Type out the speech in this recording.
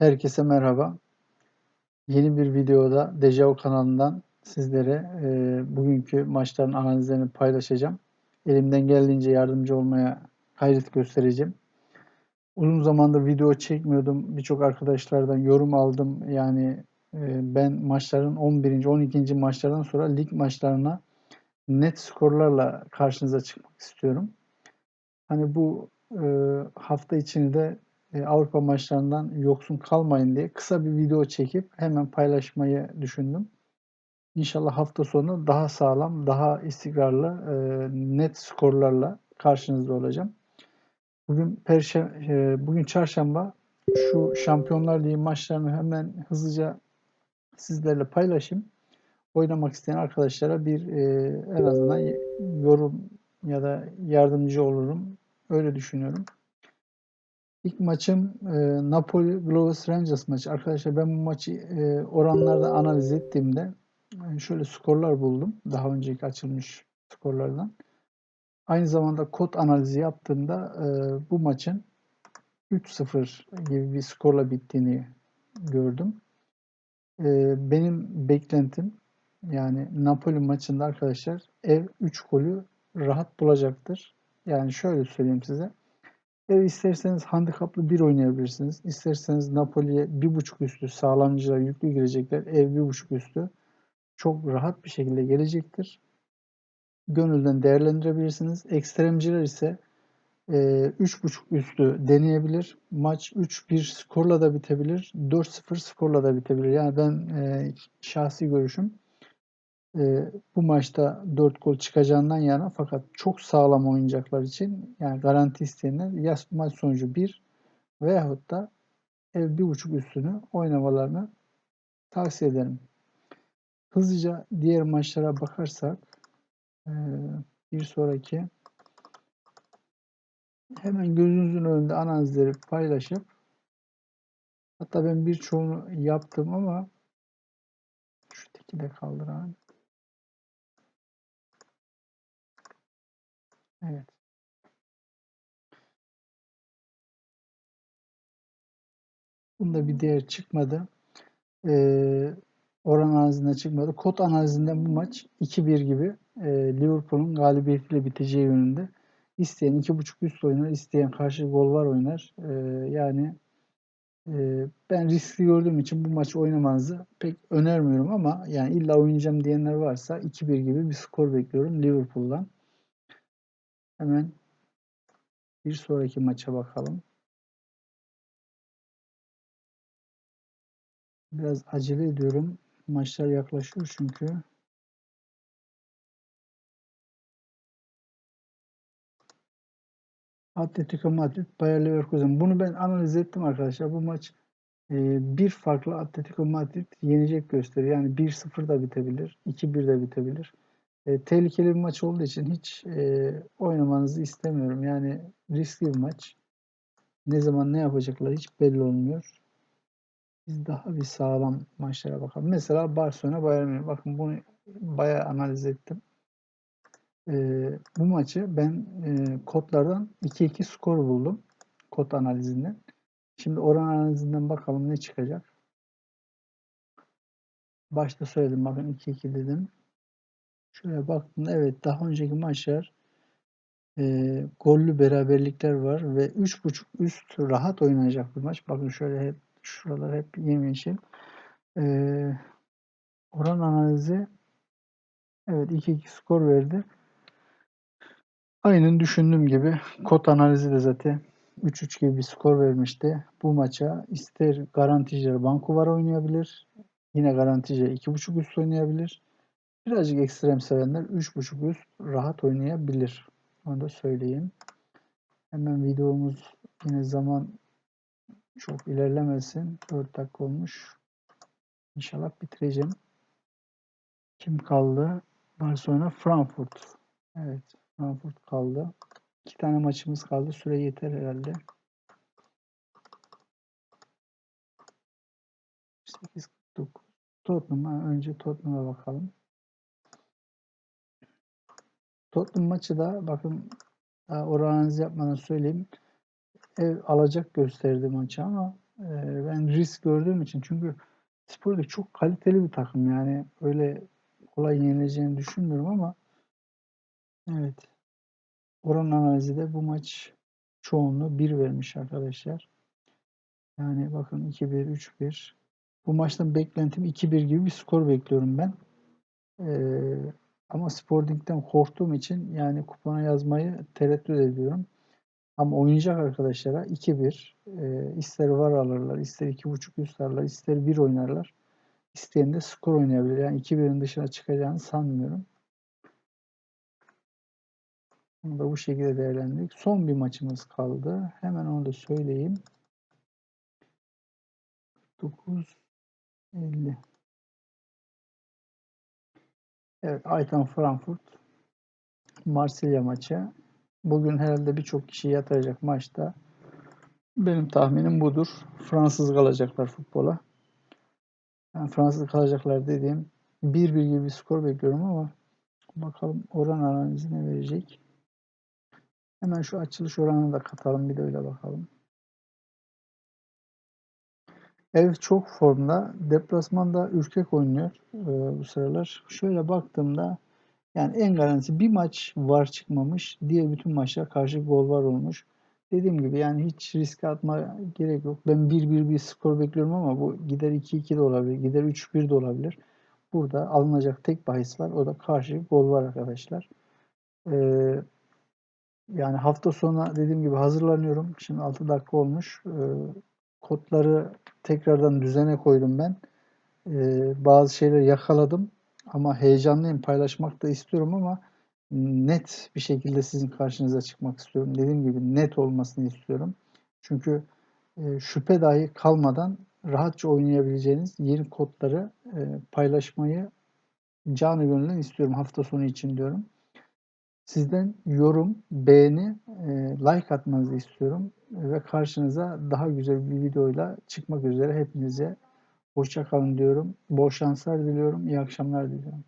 Herkese merhaba. Yeni bir videoda Dejavu kanalından sizlere e, bugünkü maçların analizlerini paylaşacağım. Elimden geldiğince yardımcı olmaya gayret göstereceğim. Uzun zamandır video çekmiyordum. Birçok arkadaşlardan yorum aldım. Yani e, ben maçların 11. 12. maçlardan sonra lig maçlarına net skorlarla karşınıza çıkmak istiyorum. Hani bu e, hafta içinde e, Avrupa maçlarından yoksun kalmayın diye kısa bir video çekip hemen paylaşmayı düşündüm. İnşallah hafta sonu daha sağlam, daha istikrarlı, e, net skorlarla karşınızda olacağım. Bugün perşembe, bugün çarşamba şu Şampiyonlar Ligi maçlarını hemen hızlıca sizlerle paylaşayım. Oynamak isteyen arkadaşlara bir e, en azından yorum ya da yardımcı olurum. Öyle düşünüyorum. İlk maçım e, Napoli Globus Rangers maçı. Arkadaşlar ben bu maçı e, oranlarda analiz ettiğimde yani e, şöyle skorlar buldum. Daha önceki açılmış skorlardan. Aynı zamanda kod analizi yaptığımda e, bu maçın 3-0 gibi bir skorla bittiğini gördüm. E, benim beklentim yani Napoli maçında arkadaşlar ev 3 golü rahat bulacaktır. Yani şöyle söyleyeyim size. Ev isterseniz handikaplı bir oynayabilirsiniz. İsterseniz Napoli'ye bir buçuk üstü sağlamcılar yüklü girecekler. Ev bir buçuk üstü çok rahat bir şekilde gelecektir. Gönülden değerlendirebilirsiniz. Ekstremciler ise e, üç buçuk üstü deneyebilir. Maç 3-1 skorla da bitebilir. 4-0 skorla da bitebilir. Yani ben e, şahsi görüşüm e, bu maçta 4 gol çıkacağından yana fakat çok sağlam oynayacaklar için yani garanti isteyenler ya maç sonucu 1 veyahut da ev 1.5 üstünü oynamalarını tavsiye ederim. Hızlıca diğer maçlara bakarsak e, bir sonraki hemen gözünüzün önünde analizleri paylaşıp hatta ben birçoğunu yaptım ama şu teki de kaldıran Evet. Bunda bir değer çıkmadı. Ee, oran analizinde çıkmadı. Kod analizinden bu maç 2-1 gibi e, Liverpool'un galibiyetiyle biteceği yönünde. İsteyen 2.5 üst oynar, isteyen karşı gol var oynar. Ee, yani e, ben riskli gördüğüm için bu maçı oynamanızı pek önermiyorum ama yani illa oynayacağım diyenler varsa 2-1 gibi bir skor bekliyorum Liverpool'dan. Hemen bir sonraki maça bakalım. Biraz acele ediyorum. Maçlar yaklaşıyor çünkü. Atletico Madrid, Bayer Leverkusen. Bunu ben analiz ettim arkadaşlar. Bu maç e, bir farklı Atletico Madrid yenecek gösteriyor. Yani 1-0 da bitebilir, 2-1 de bitebilir. E, tehlikeli bir maç olduğu için hiç e, oynamanızı istemiyorum. Yani riskli bir maç. Ne zaman ne yapacaklar hiç belli olmuyor. Biz daha bir sağlam maçlara bakalım. Mesela Barcelona Bayern Münih. Bakın bunu bayağı analiz ettim. Ee, bu maçı ben e, kodlardan 2-2 skor buldum. Kod analizinden. Şimdi oran analizinden bakalım ne çıkacak. Başta söyledim bakın 2-2 dedim. Şöyle baktım evet daha önceki maçlar e, gollü beraberlikler var ve 3.5 üst rahat oynanacak bir maç. Bakın şöyle hep şuralar hep yemyeşil. E, oran analizi evet 2-2 skor verdi. Aynen düşündüğüm gibi kod analizi de zaten 3-3 gibi bir skor vermişti. Bu maça ister garanticiler Vancouver oynayabilir. Yine garanticiler 2.5 üst oynayabilir. Birazcık ekstrem sevenler 3.5 üst rahat oynayabilir. Onu da söyleyeyim. Hemen videomuz yine zaman çok ilerlemesin. 4 dakika olmuş. İnşallah bitireceğim. Kim kaldı? Barcelona, Frankfurt. Evet, Frankfurt kaldı. İki tane maçımız kaldı. Süre yeter herhalde. 8.49 Tottenham'a önce Tottenham'a bakalım. Tottenham maçı da bakın oranınızı yapmadan söyleyeyim. Ev alacak gösterdi maçı ama Ee, ben risk gördüğüm için çünkü Spor Lig çok kaliteli bir takım yani öyle kolay yenileceğini düşünmüyorum ama evet oran analizi de bu maç çoğunluğu 1 vermiş arkadaşlar. Yani bakın 2-1, 3-1. Bu maçtan beklentim 2-1 gibi bir skor bekliyorum ben. Ee, ama Sporting'den korktuğum için yani kupona yazmayı tereddüt ediyorum. Ama oynayacak arkadaşlara 2-1 e, ister var alırlar, ister 2.5 üst alırlar, ister 1 oynarlar. İsteyen de skor oynayabilir. Yani 2-1'in dışına çıkacağını sanmıyorum. Bunu da bu şekilde değerlendirdik. Son bir maçımız kaldı. Hemen onu da söyleyeyim. 9.50 Evet, Aytan Frankfurt Marsilya maçı. Bugün herhalde birçok kişi yatıracak maçta. Benim tahminim budur. Fransız kalacaklar futbola. Yani Fransız kalacaklar dediğim 1-1 gibi bir skor bekliyorum ama bakalım oran analizi ne verecek. Hemen şu açılış oranını da katalım bir de öyle bakalım. Ev çok formda. Deplasmanda ürkek oynuyor e, bu sıralar. Şöyle baktığımda yani en garantisi bir maç var çıkmamış. Diğer bütün maçlar karşı gol var olmuş. Dediğim gibi yani hiç riske atma gerek yok. Ben 1-1 bir skor bekliyorum ama bu gider 2-2 de olabilir. Gider 3-1 de olabilir. Burada alınacak tek bahis var. O da karşı gol var arkadaşlar. Ee, yani hafta sonu dediğim gibi hazırlanıyorum. Şimdi 6 dakika olmuş. Ee, kodları tekrardan düzene koydum ben. Ee, bazı şeyleri yakaladım. Ama heyecanlıyım. Paylaşmak da istiyorum ama net bir şekilde sizin karşınıza çıkmak istiyorum. Dediğim gibi net olmasını istiyorum. Çünkü e, şüphe dahi kalmadan rahatça oynayabileceğiniz yeni kodları e, paylaşmayı canı gönülden istiyorum hafta sonu için diyorum. Sizden yorum, beğeni, e, like atmanızı istiyorum ve karşınıza daha güzel bir videoyla çıkmak üzere hepinize hoşça kalın diyorum. Bol şanslar diliyorum. İyi akşamlar diliyorum.